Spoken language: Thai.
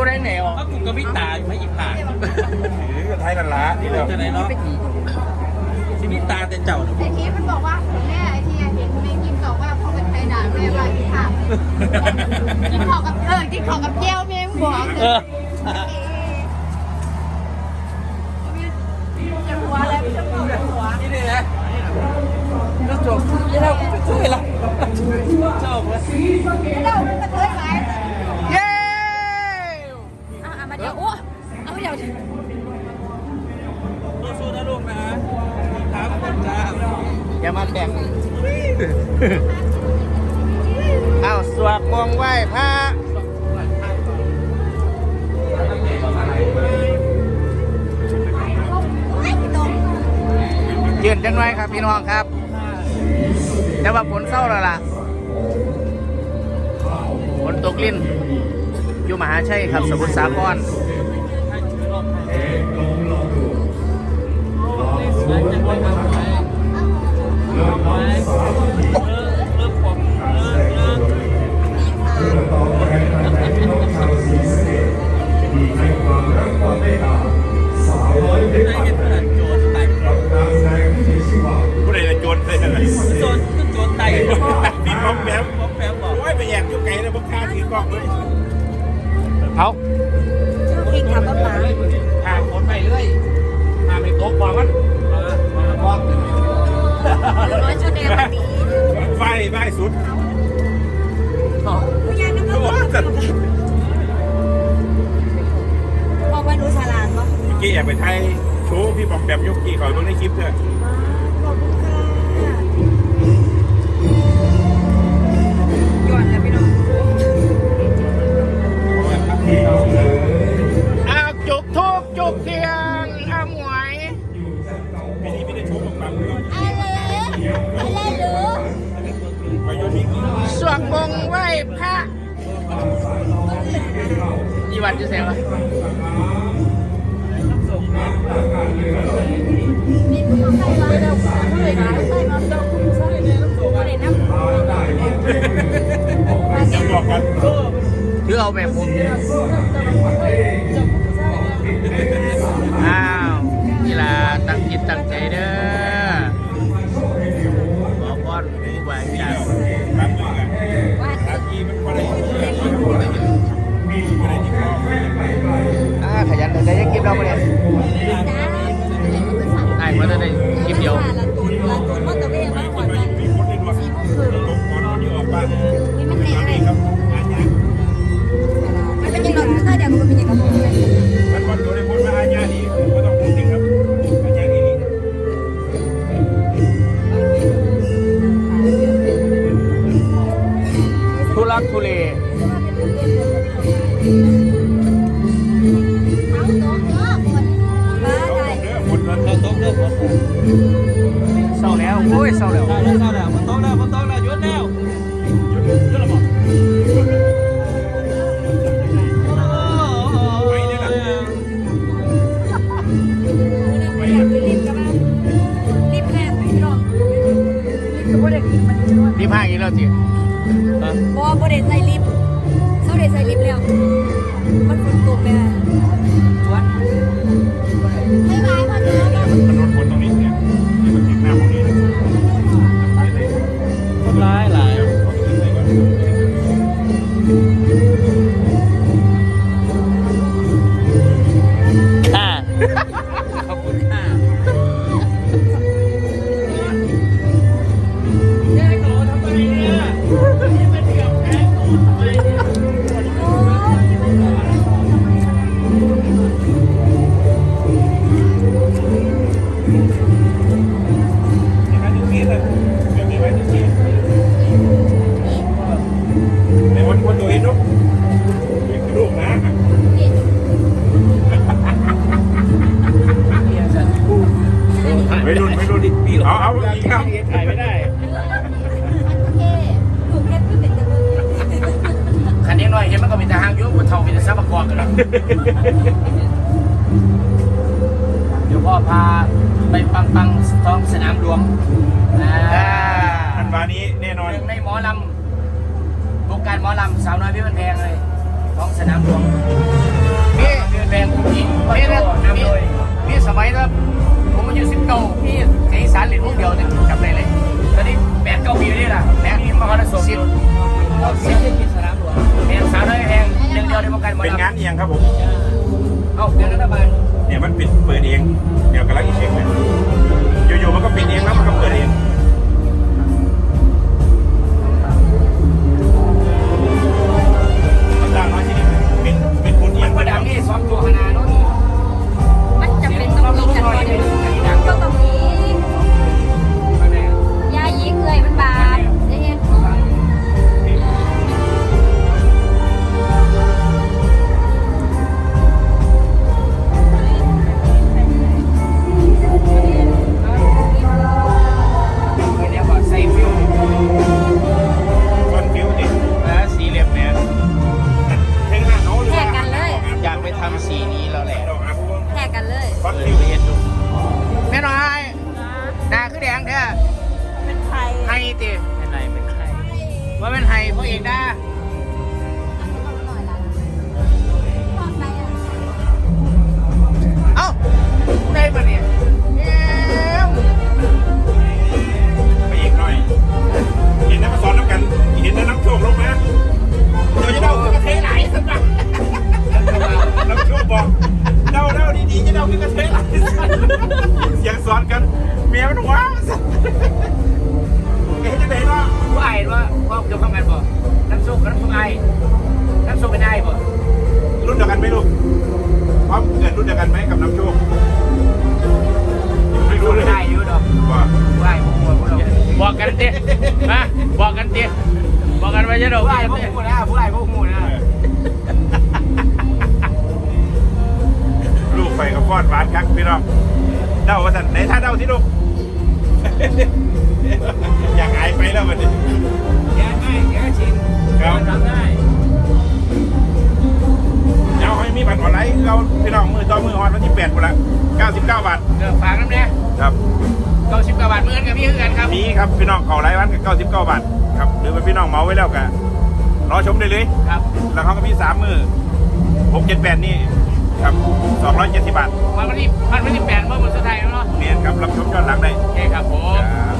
จ้ารู้ได้ไงอ๋อเพราะกูกับพี่ตาอยู่ไม่อีกผ่านหรือไทยกันละนี่เดียวจะไหนเนาะที่พี่ตาแต่เจ้าเนี่ยไอ้ทีมันบอกว่าแม่ไอ้ทีเห็นแม่กินบอกว่าเขาเป็นไทยด่าแม่ว่าที่ถามกินข้าวกับเออกินข้าวกับเจียวแม่บอกเออจะหัวอะไรไม่จะบอกหัวนี่เลยนะก็จบยี่เราก็ช่วยละจบแล้วเรากระเทยหลายเย้อะ มาเดี๋ยวโอ้เอาเดี๋ยวสู้ๆนะลูกนะครับผมจ้าอย่ามาแข่งอ้าวสวดมงไหว้พระยืนจังไว้ครับพี่น้องครับแต่ว่าฝนเศร้าแล้วล่ะฝนตกลิ้น อยู่มหาชัยครับสมุทรสาครผู้ใด ไฟสุดผู้ใหญ่น้ำเขาบอกมันจะบอกว่าหนูฉลาดปะเมื่อกี้แอบไปไทยโชว์พี่ป้อมแป๊บยกกี่ขอยเบิ่งในคลิปเถอะขอบคุณค่ะย้อนแล้วพี่น้องอ้าวจุกทุกจุกเทียง วงมงไหว้พระีวันจะเสียวะมีผู้ชายมาแล้วผู้ใหญ่มาผู้ใหญ่มาแล้วผู้ชายเนี่ยน้ำโซ่อะไรน้ำยังบอกกันถือเอาแบบผม เราต้องเลิกหมดเศร้าแล้วโอ้ยเศร้าแล้วได้แล้วได้แล้วมันต้องแล้วมันต้องแล้วยุดแล้วยุดระบอกไปเนี่ยนะรีบกับมันรีบแค่พี่น้องรีบก็บ่ได้มันจะว่ารีบห้างอีกแล้วจีบ่บ่ได้ใส่ลิฟต์เขาได้ใส่ลิฟต์แล้ว มันฝนตกไปอะ ไม่รุนไม่รุนพี่เอาเอาอีกครับถ่ายไม่ได้ถูกเฮ็ดคือเป็นจังเลยคันนี้หน่อยเห็นมันก็มีแต่ห้างยุ่บนเท่ามีแต่ซับประกอบกันแล้วเดี๋ยวพ่อพา ไปปังปังท้องสนามหลวงอ่าอันวานี้แน่นอน หนึ่งในหมอลำวงการหมอลำสาวน้อยพี่มันแพงเลยท้องสนามหลวงเนี่นะนี่นี่สมัยนะผมอายุสิบเก้าพี่เสียงอีสานเหรียญลูกเดียวเนี่ยจำได้เลย ตอนนี้แปดเก้าปีนี่แหละแม่มีมหรสพสิบ สิบกินสนามหลวงแห่งสาวน้อยแห่งหนึ่งเดียวในวงการหมอเป็นลำงานเอียงครับผม เอ้าเดือนรัฐบาล เนี่ยมันปิดเปิดเองเดี๋ยวกำลังอีเช็คเลยอยู่ๆมันก็ปิดเอง ติเป็นไรเป็นใครว่าเป็นไฮพวกเอกด้าเอ้าได้ปะเนี่ย บอกกันดิมาบอกกันดิบอกกันไว้จะดอกผู้ไอ้พวกหูนะผู้ไอ้พวกหูนะลูกไปกับฟอดหวานครับพี่น้องเดาว่าสันไหนท่าเดาที่ลูกอยากหายไป พี่น้องเขาไลฟ์วันกับ99บาทครับหรือว่าพี่น้องเมาไว้แล้วกะรอชมได้เลยครับแล้วเขาก็มีสามมือ6 7 8นี่ครับ270บาทวันที่วันที่แปดเมื่อวันสุดท้ายแล้วเนาะเนี่ยครับรับชมย้อนหลังได้โอเคครับผม ครับ